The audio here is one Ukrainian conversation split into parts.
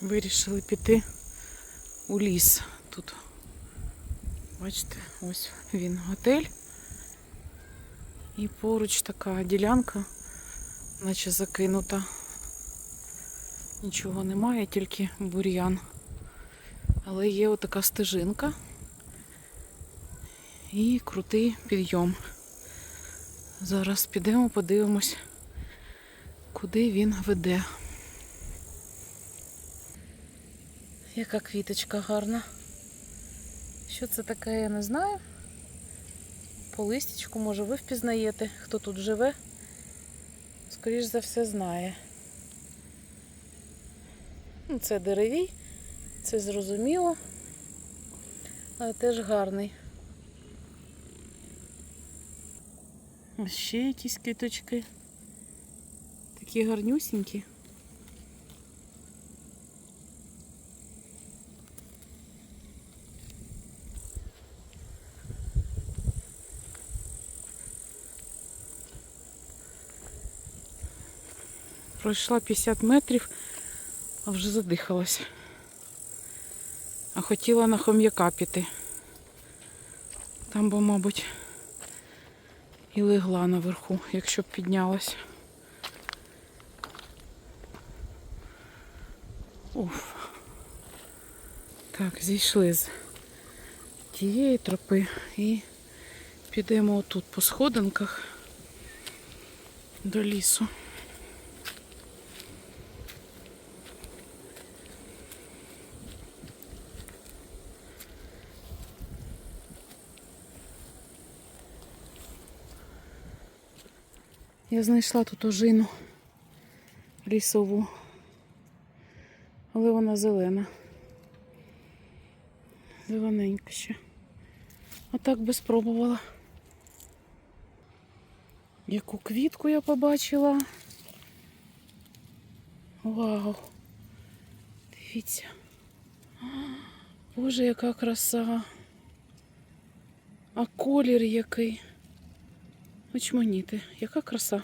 Вирішили піти у ліс. Тут, бачите, ось він готель. І поруч така ділянка, наче закинута. Нічого немає, тільки бур'ян. Але є отака стежинка і крутий підйом. Зараз підемо, подивимось, куди він веде. Яка квіточка гарна. Що це таке, я не знаю. По листячку, може, ви впізнаєте, хто тут живе. Скоріш за все знає. Ну, Це деревій, це зрозуміло, але теж гарний. Ще якісь квіточки. Такі гарнюсінькі. Пройшла 50 метрів, а вже задихалась. А хотіла на хом'яка піти. Там би, мабуть, і легла наверху, якщо б піднялась. Уф. Так, зійшли з тієї тропи і підемо отут по сходинках до лісу. Я знайшла тут ожину лісову, але вона зелена. Зелененька ще. А так би спробувала. Яку квітку я побачила. Вау! Дивіться. Боже, яка краса. А колір який. Очманіти, яка краса.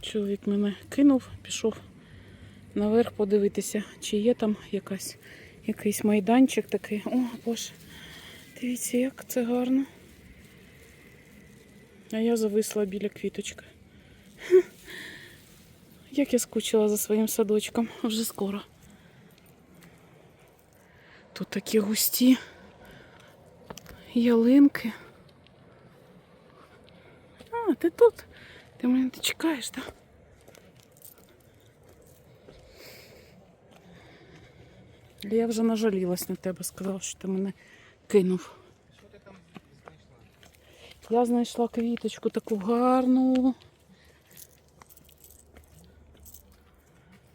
Чоловік мене кинув, пішов наверх подивитися, чи є там якась, якийсь майданчик такий. О, боже, дивіться, як це гарно. А я зависла біля квіточки. Як я скучила за своїм садочком, вже скоро. Тут такі густі ялинки. А, ти тут? Ти мене не чекаєш, так? Я вже нажалілась на тебе, сказала, що ти мене кинув. Я знайшла квіточку таку гарну.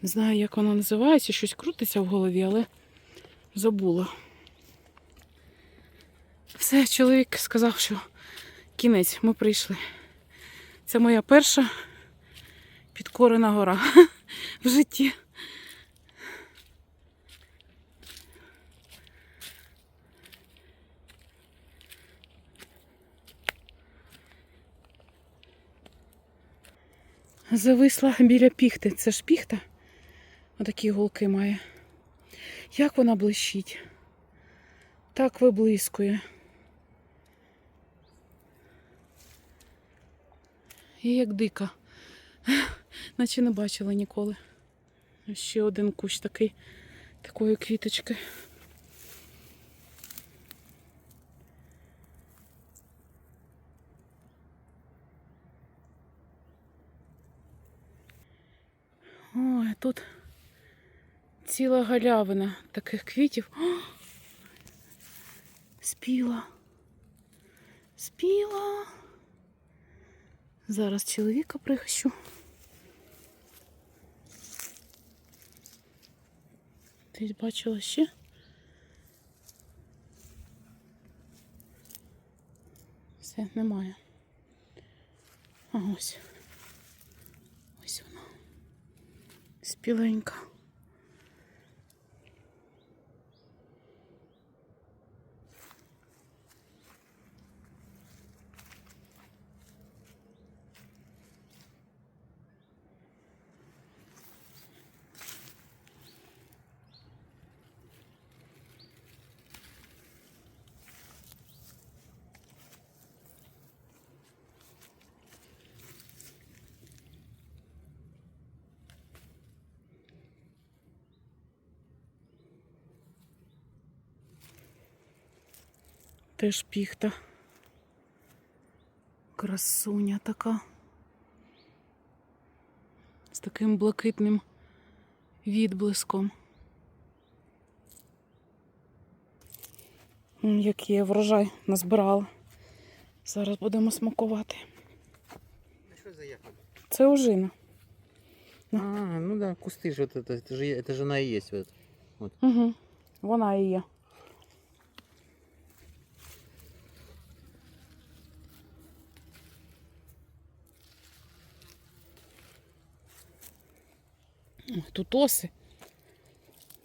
Не знаю, як вона називається, щось крутиться в голові, але забула. Все, чоловік сказав, що кінець, ми прийшли. Це моя перша підкорена гора в житті. Зависла біля піхти. Це ж піхта. Отакі голки має. Як вона блищить? Так виблискує. І як дика. Наче не бачила ніколи. Ще один кущ такий, такої квіточки. Ой, тут ціла галявина таких квітів. О! Спіла. Спіла. Зараз чоловіка прихищу. Ти бачила ще? Все, немає. А ось. Ось вона. Спіленька. Теж піхта. Красуня така. З таким блакитним відблиском. М, Який я врожай назбирала. Зараз будемо смакувати. Что за ягода? Це ожина. А, ну да, кусты же вот это, это же, это же она и есть вот. Угу. Вона і є. Тут оси.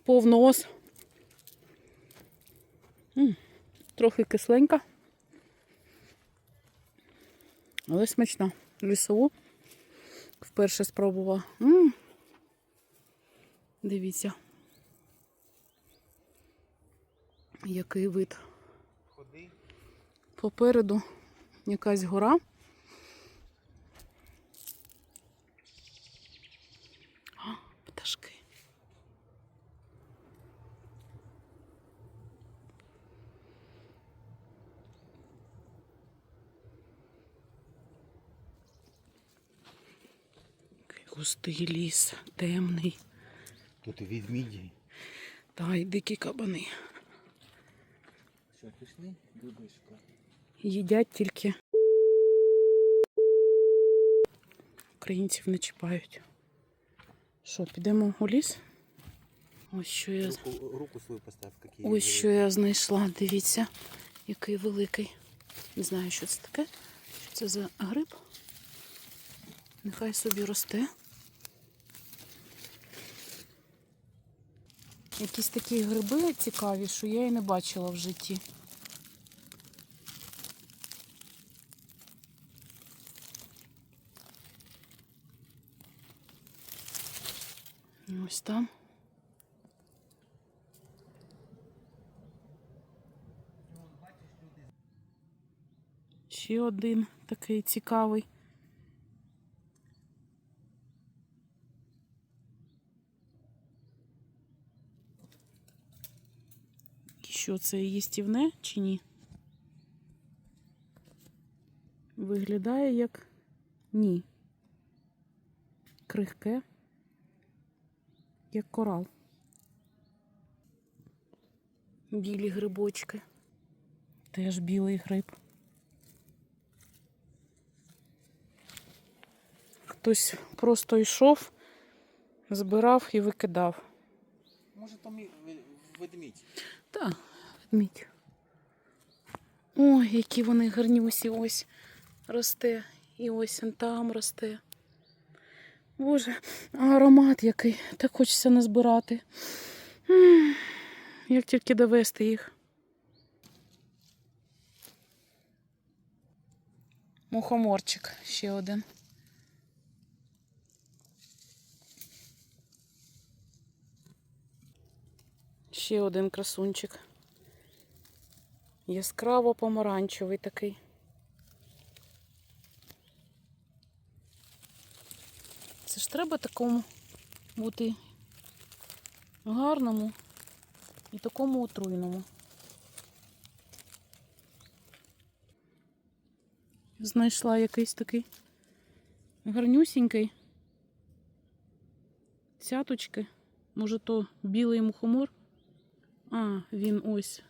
Повно ос. М, Трохи кисленька. Але смачна. Лісову. Вперше спробувала. М. Дивіться. Який вид. Попереду якась гора. А, пташки. Який Густий ліс, темний. Тут и ведмеди. Та й дикі кабани. Что, пришли? Дубышка. Їдять тільки. Українців не чіпають. Що, підемо у ліс? Ось що я, Руку, руку свою поставь, какие. ось що я знайшла. Дивіться, який великий. Не знаю, що це таке. Що це за гриб? Нехай собі росте. Якісь такі гриби цікаві, що я і не бачила в житті. Ось там. Ще один такий цікавий. Що це їстівне чи ні? Виглядає як ні. Крихке як корал. Білі грибочки. Теж білий гриб. Хтось просто йшов, збирав і викидав. Может там и ве- ведмедь. Так, ведмідь. Ой, які вони гарнюсі ось росте. І ось он там росте. Боже, аромат який. Так хочеться назбирати. Як тільки довести їх. Мухоморчик ще один. Ще один красунчик. Яскраво помаранчевий такий. Це ж треба такому бути гарному і такому отруйному. Знайшла якийсь такий гарнюсінький. Цяточки. Може, то білий мухомор? А, він ось.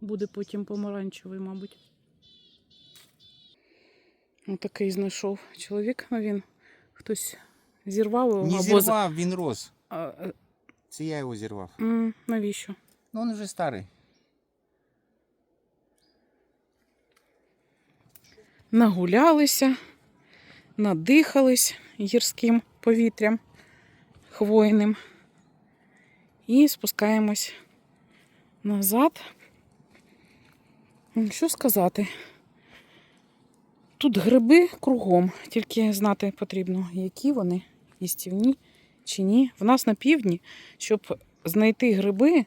Буде потім помаранчевий, мабуть. Отакий знайшов чоловік, а він хтось зірвав його Не або зірвав, він рос. А, е, Це я його зірвав. м, навіщо? Ну, він вже старий. Нагулялися, надихались гірським повітрям хвойним. І спускаємось назад. Що сказати? Тут гриби кругом, тільки знати потрібно, які вони, їстівні чи ні. В нас на півдні, щоб знайти гриби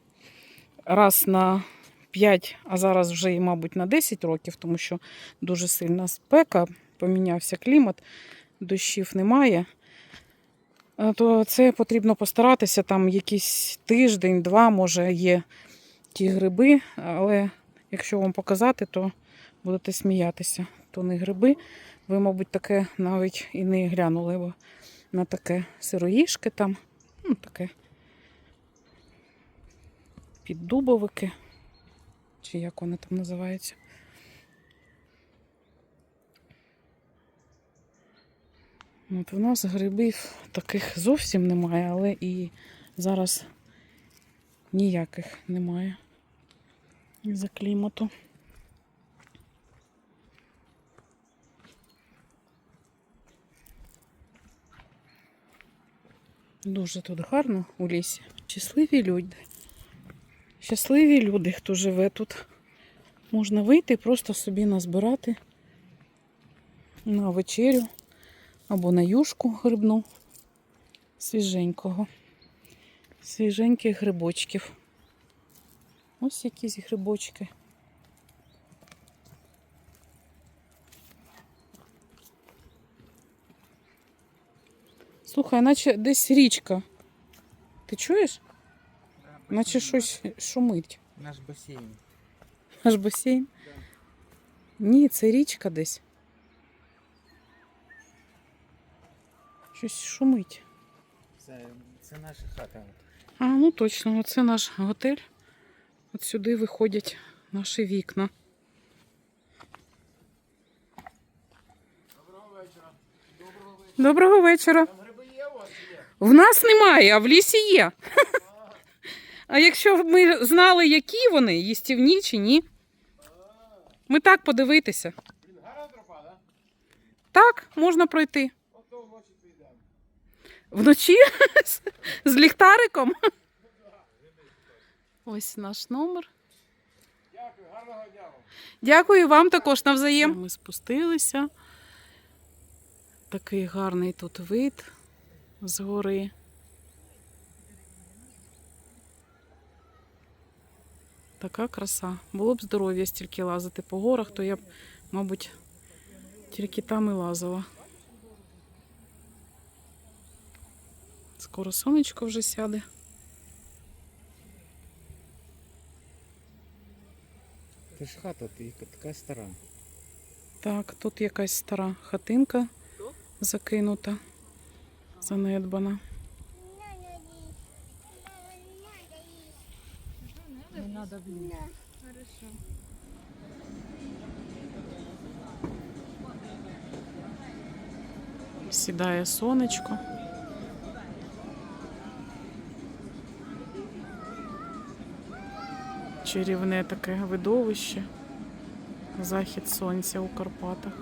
раз на 5, а зараз вже і, мабуть, на 10 років, тому що дуже сильна спека, помінявся клімат, дощів немає. Е, То це потрібно постаратися там якийсь тиждень, два, може, є ті гриби, але Якщо вам показати, то будете сміятися. То не гриби. Ви, мабуть, таке навіть і не глянули бо на таке сироїшки там. Ну, таке. Піддубовики. Чи як вони там називаються. От в нас грибів таких зовсім немає, але і зараз ніяких немає за клімату. Дуже тут гарно у лісі. Щасливі люди. Щасливі люди, хто живе тут. Можна вийти і просто собі назбирати на вечерю або на юшку грибну свіженького. Свіженьких грибочків. Ось якісь грибочки. Слухай, наче десь річка. Ти чуєш? Наче щось шумить. Наш бассейн. Наш басейн. Ні, це річка десь. Щось шумить. Це, це наша хата. А, ну точно, оце наш готель. От сюди виходять наші вікна. Доброго вечора. Доброго вечора. В нас немає, а в лісі є. А якщо б ми знали, які вони, їстівні чи ні. Ми так подивитися. Так, можна пройти. Вночі з- з ліхтариком. Ось наш номер. Дякую, гарного дня. Дякую вам також навзаєм. Ми спустилися. Такий гарний тут вид з гори. Така краса. Було б здоров'я стільки лазити по горах, то я б, мабуть, тільки там і лазила. Скоро сонечко вже сяде. Це ж хата, така стара. Так, тут якась стара хатинка закинута, занедбана. Сідає сонечко. Чарівне таке видовище. Захід сонця у Карпатах.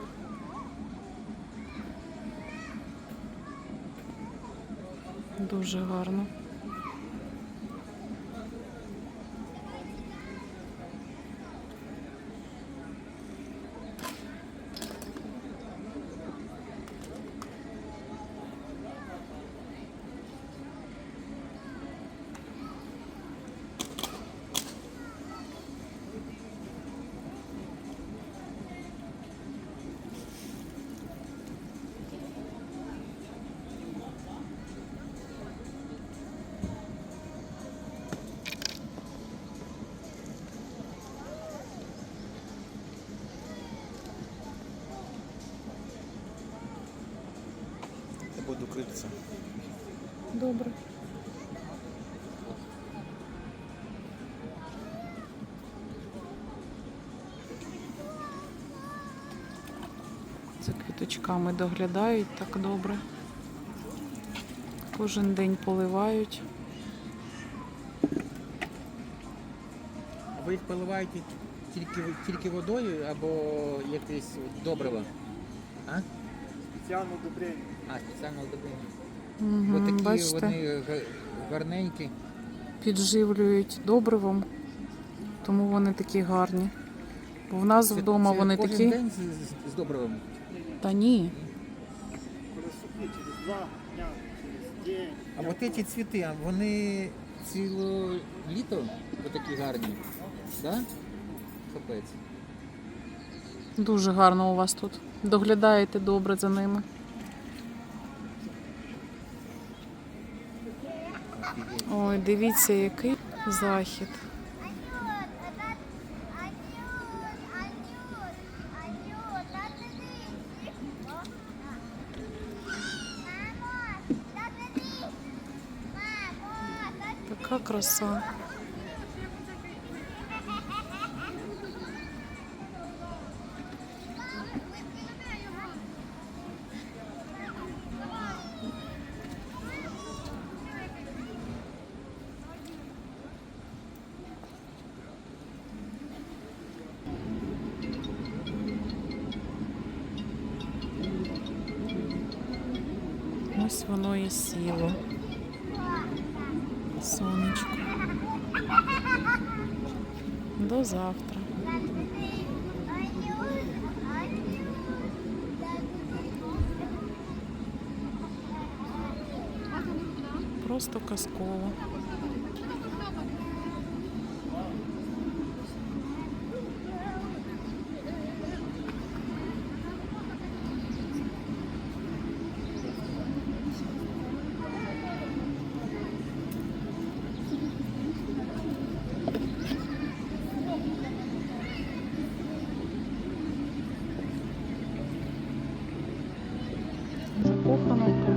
Дуже гарно. Я буду. Добре. За квіточками доглядають так добре. Кожен день поливають. А ви їх поливаєте тільки, тільки водою або якесь добриво? А? Спеціальне удобрення. А, спеціально добриво. Угу, Ось такі бачите, вони гарненькі. підживлюють добривом, тому вони такі гарні. Бо в нас Це- вдома це вони кожен такі. день з, з, з добривом. Та ні. Переступи через два дня, через день. А от ці цвіти, а вони ціле літо такі гарні. Да? Капець. Дуже гарно у вас тут доглядаєте добре за ними. Ой, дивіться, який захід. Така краса. До завтра. Просто казково. Закохана в